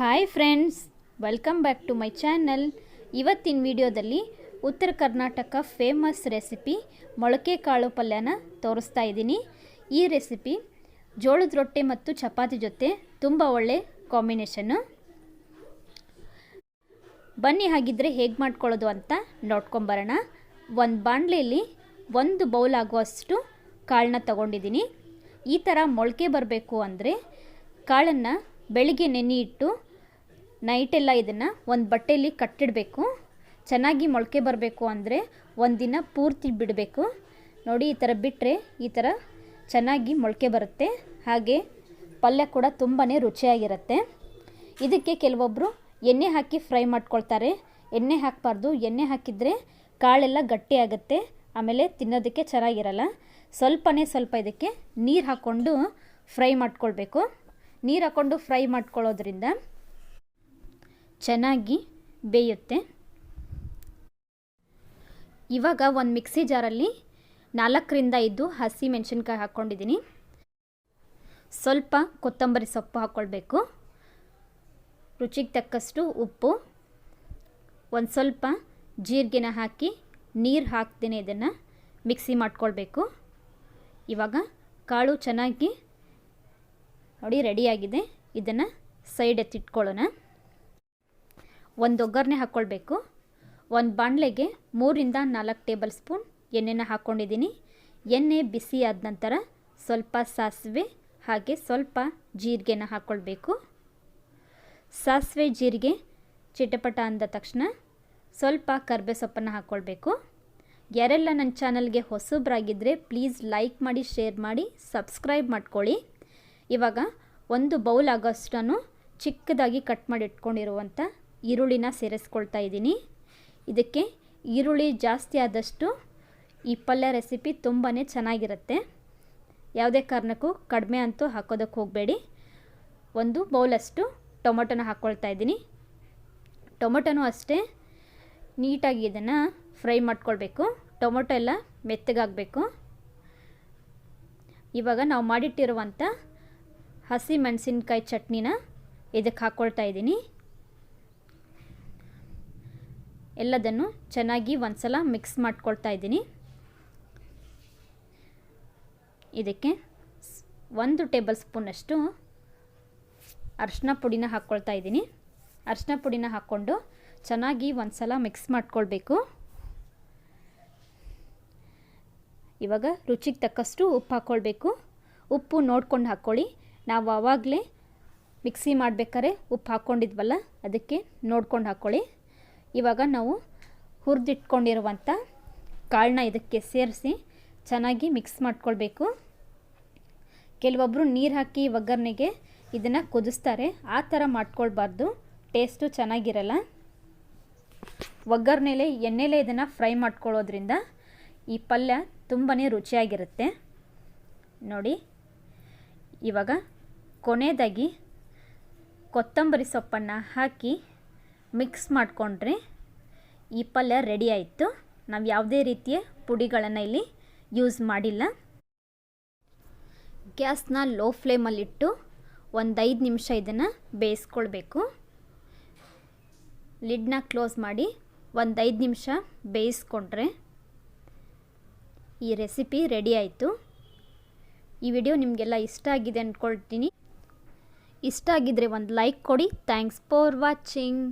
Hi friends welcome back to my channel ಇವತ್ತಿನ ವಿಡಿಯೋದಲ್ಲಿ ಉತ್ತರ ಕರ್ನಾಟಕ ಫೇಮಸ್ ರೆಸಿಪಿ ಮೊಳಕೆ ಕಾಳು ಪಲ್ಯನ ತೋರಿಸ್ತಾ ಇದ್ದೀನಿ. ಈ ರೆಸಿಪಿ ಜೋಳದ ರೊಟ್ಟೆ ಮತ್ತು ಚಪಾತಿ ಜೊತೆ ತುಂಬ ಒಳ್ಳೆ ಕಾಂಬಿನೇಷನ್ನು ಬನ್ನಿ ಹಾಗಿದ್ರೆ ಹೇಗೆ ಮಾಡ್ಕೊಳ್ಳೋದು ಅಂತ ನೋಡ್ಕೊಂಬರೋಣ ಒಂದು ಬಾಣಲೆಯಲ್ಲಿ ಒಂದು ಬೌಲ್ ಆಗುವಷ್ಟು ಕಾಳನ್ನ ತಗೊಂಡಿದ್ದೀನಿ. ಈ ಥರ ಮೊಳಕೆ ಬರಬೇಕು ಅಂದರೆ ಕಾಳನ್ನು ಬೆಳಿಗ್ಗೆ ನೆನೆ ಇಟ್ಟು ನೈಟೆಲ್ಲ ಇದನ್ನು ಒಂದು ಬಟ್ಟೆಯಲ್ಲಿ ಕಟ್ಟಿಡಬೇಕು. ಚೆನ್ನಾಗಿ ಮೊಳಕೆ ಬರಬೇಕು ಅಂದರೆ ಒಂದಿನ ಪೂರ್ತಿ ಬಿಡಬೇಕು. ನೋಡಿ ಈ ಥರ ಬಿಟ್ಟರೆ ಈ ಥರ ಚೆನ್ನಾಗಿ ಮೊಳಕೆ ಬರುತ್ತೆ. ಹಾಗೆ ಪಲ್ಯ ಕೂಡ ತುಂಬಾ ರುಚಿಯಾಗಿರುತ್ತೆ. ಇದಕ್ಕೆ ಕೆಲವೊಬ್ಬರು ಎಣ್ಣೆ ಹಾಕಿ ಫ್ರೈ ಮಾಡ್ಕೊಳ್ತಾರೆ. ಎಣ್ಣೆ ಹಾಕಬಾರ್ದು. ಎಣ್ಣೆ ಹಾಕಿದರೆ ಕಾಳೆಲ್ಲ ಗಟ್ಟಿಯಾಗುತ್ತೆ ಆಮೇಲೆ ತಿನ್ನೋದಕ್ಕೆ ಚೆನ್ನಾಗಿರಲ್ಲ. ಸ್ವಲ್ಪನೇ ಸ್ವಲ್ಪ ಇದಕ್ಕೆ ನೀರು ಹಾಕ್ಕೊಂಡು ಫ್ರೈ ಮಾಡ್ಕೊಳ್ಬೇಕು. ನೀರು ಹಾಕ್ಕೊಂಡು ಫ್ರೈ ಮಾಡ್ಕೊಳ್ಳೋದ್ರಿಂದ ಚೆನ್ನಾಗಿ ಬೇಯುತ್ತೆ. ಇವಾಗ ಒಂದು ಮಿಕ್ಸಿ ಜಾರಲ್ಲಿ ನಾಲ್ಕರಿಂದ ಐದು ಹಸಿ ಮೆಣಸಿನ್ಕಾಯಿ ಹಾಕ್ಕೊಂಡಿದ್ದೀನಿ. ಸ್ವಲ್ಪ ಕೊತ್ತಂಬರಿ ಸೊಪ್ಪು ಹಾಕ್ಕೊಳ್ಬೇಕು. ರುಚಿಗೆ ತಕ್ಕಷ್ಟು ಉಪ್ಪು. ಒಂದು ಸ್ವಲ್ಪ ಜೀರಿಗೆನ ಹಾಕಿ ನೀರು ಹಾಕ್ತೀನಿ ಇದನ್ನು. ಮಿಕ್ಸಿ ಮಾಡ್ಕೊಳ್ಬೇಕು. ಇವಾಗ ಕಾಳು ಚೆನ್ನಾಗಿ ನೋಡಿ ರೆಡಿಯಾಗಿದೆ ಇದನ್ನು ಸೈಡ್ ಎತ್ತಿಟ್ಕೊಳ್ಳೋಣ. ಒಂದು ಒಗ್ಗರಣೆ ಹಾಕ್ಕೊಳ್ಬೇಕು ಒಂದು ಬಾಣಲೆಗೆ ಮೂರಿಂದ ನಾಲ್ಕು ಟೇಬಲ್ ಸ್ಪೂನ್ ಎಣ್ಣೆನ ಹಾಕ್ಕೊಂಡಿದ್ದೀನಿ ಎಣ್ಣೆ ಬಿಸಿ ಆದ ನಂತರ ಸ್ವಲ್ಪ ಸಾಸಿವೆ ಹಾಗೆ ಸ್ವಲ್ಪ ಜೀರಿಗೆನ ಹಾಕ್ಕೊಳ್ಬೇಕು ಸಾಸಿವೆ ಜೀರಿಗೆ ಚಿಟಪಟ ಅಂದ ತಕ್ಷಣ ಸ್ವಲ್ಪ ಕರ್ಬೆ ಸೊಪ್ಪನ್ನು ಹಾಕ್ಕೊಳ್ಬೇಕು ಯಾರೆಲ್ಲ ನನ್ನ ಚಾನಲ್ಗೆ ಹೊಸಬ್ರಾಗಿದ್ದರೆ ಪ್ಲೀಸ್ ಲೈಕ್ ಮಾಡಿ, ಶೇರ್ ಮಾಡಿ, ಸಬ್ಸ್ಕ್ರೈಬ್ ಮಾಡ್ಕೊಳ್ಳಿ. ಇವಾಗ ಒಂದು ಬೌಲ್ ಆಗೋಷ್ಟನ್ನು ಚಿಕ್ಕದಾಗಿ ಕಟ್ ಮಾಡಿ ಇಟ್ಕೊಂಡಿರುವಂಥ ಈರುಳ್ಳಿನ ಸೇರಿಸ್ಕೊಳ್ತಾ ಇದ್ದೀನಿ. ಇದಕ್ಕೆ ಈರುಳ್ಳಿ ಜಾಸ್ತಿ ಆದಷ್ಟು ಈ ಪಲ್ಯ ರೆಸಿಪಿ ತುಂಬಾ ಚೆನ್ನಾಗಿರುತ್ತೆ. ಯಾವುದೇ ಕಾರಣಕ್ಕೂ ಕಡಿಮೆ ಅಂತೂ ಹಾಕೋದಕ್ಕೆ ಹೋಗಬೇಡಿ. ಒಂದು ಬೌಲಷ್ಟು ಟೊಮೊಟೊನ ಹಾಕ್ಕೊಳ್ತಾ ಇದ್ದೀನಿ. ಟೊಮೊಟೊನೂ ಅಷ್ಟೇ ನೀಟಾಗಿ ಇದನ್ನು ಫ್ರೈ ಮಾಡ್ಕೊಳ್ಬೇಕು. ಟೊಮೊಟೊ ಎಲ್ಲ ಮೆತ್ತಗಾಗಬೇಕು. ಇವಾಗ ನಾವು ಮಾಡಿಟ್ಟಿರುವಂಥ ಹಸಿ ಮೆಣಸಿನ್ಕಾಯಿ ಚಟ್ನಿನ ಇದಕ್ಕೆ ಹಾಕ್ಕೊಳ್ತಾ ಇದ್ದೀನಿ. ಎಲ್ಲದನ್ನು ಚೆನ್ನಾಗಿ ಒಂದ್ಸಲ ಮಿಕ್ಸ್ ಮಾಡ್ಕೊಳ್ತಾ ಇದ್ದೀನಿ. ಇದಕ್ಕೆ ಒಂದು ಟೇಬಲ್ ಸ್ಪೂನಷ್ಟು ಅರಿಶಿನ ಪುಡಿನ ಹಾಕ್ಕೊಳ್ತಾ ಇದ್ದೀನಿ. ಅರ್ಶಿನ ಪುಡಿನ ಹಾಕ್ಕೊಂಡು ಚೆನ್ನಾಗಿ ಒಂದು ಸಲ ಮಿಕ್ಸ್ ಮಾಡ್ಕೊಳ್ಬೇಕು. ಇವಾಗ ರುಚಿಗೆ ತಕ್ಕಷ್ಟು ಉಪ್ಪು ಹಾಕ್ಕೊಳ್ಬೇಕು ಉಪ್ಪು ನೋಡ್ಕೊಂಡು ಹಾಕ್ಕೊಳ್ಳಿ. ನಾವು ಆವಾಗಲೇ ಮಿಕ್ಸಿ ಮಾಡಬೇಕಾದ್ರೆ ಉಪ್ಪು ಹಾಕ್ಕೊಂಡಿದ್ವಲ್ಲ, ಅದಕ್ಕೆ ನೋಡ್ಕೊಂಡು ಹಾಕ್ಕೊಳ್ಳಿ. ಇವಾಗ ನಾವು ಹುರಿದಿಟ್ಕೊಂಡಿರುವಂಥ ಕಾಳನ್ನ ಇದಕ್ಕೆ ಸೇರಿಸಿ ಚೆನ್ನಾಗಿ ಮಿಕ್ಸ್ ಮಾಡ್ಕೊಳ್ಬೇಕು. ಕೆಲವೊಬ್ಬರು ನೀರು ಹಾಕಿ ಒಗ್ಗರಣೆಗೆ ಇದನ್ನು ಕುದಿಸ್ತಾರೆ. ಆ ಥರ ಮಾಡ್ಕೊಳ್ಬಾರ್ದು. ಟೇಸ್ಟು ಚೆನ್ನಾಗಿರಲ್ಲ. ಒಗ್ಗರಣೆಲೆ, ಎಣ್ಣೆಲೆ ಇದನ್ನು ಫ್ರೈ ಮಾಡ್ಕೊಳ್ಳೋದ್ರಿಂದ ಈ ಪಲ್ಯ ತುಂಬಾ ರುಚಿಯಾಗಿರುತ್ತೆ. ನೋಡಿ, ಇವಾಗ ಕೊನೆಯದಾಗಿ ಕೊತ್ತಂಬರಿ ಸೊಪ್ಪನ್ನು ಹಾಕಿ ಮಿಕ್ಸ್ ಮಾಡಿಕೊಂಡ್ರೆ. ಈ ಪಲ್ಯ ರೆಡಿ ಆಯಿತು. ನಾವು ಯಾವುದೇ ರೀತಿಯ ಪುಡಿಗಳನ್ನು ಇಲ್ಲಿ ಯೂಸ್ ಮಾಡಿಲ್ಲ. ಗ್ಯಾಸ್ನ ಲೋ ಫ್ಲೇಮಲ್ಲಿಟ್ಟು ಒಂದು ಐದು ನಿಮಿಷ ಇದನ್ನು ಬೇಯಿಸ್ಕೊಳ್ಬೇಕು. ಲಿಡ್ನ ಕ್ಲೋಸ್ ಮಾಡಿ ಒಂದು ಐದು ನಿಮಿಷ ಬೇಯಿಸ್ಕೊಂಡ್ರೆ ಈ ರೆಸಿಪಿ ರೆಡಿ ಆಯಿತು. ಈ ವಿಡಿಯೋ ನಿಮಗೆಲ್ಲ ಇಷ್ಟ ಆಗಿದೆ ಅಂದ್ಕೊಳ್ತೀನಿ ಇಷ್ಟ ಆಗಿದ್ರೆ ಒಂದು ಲೈಕ್ ಕೊಡಿ. Thanks for watching.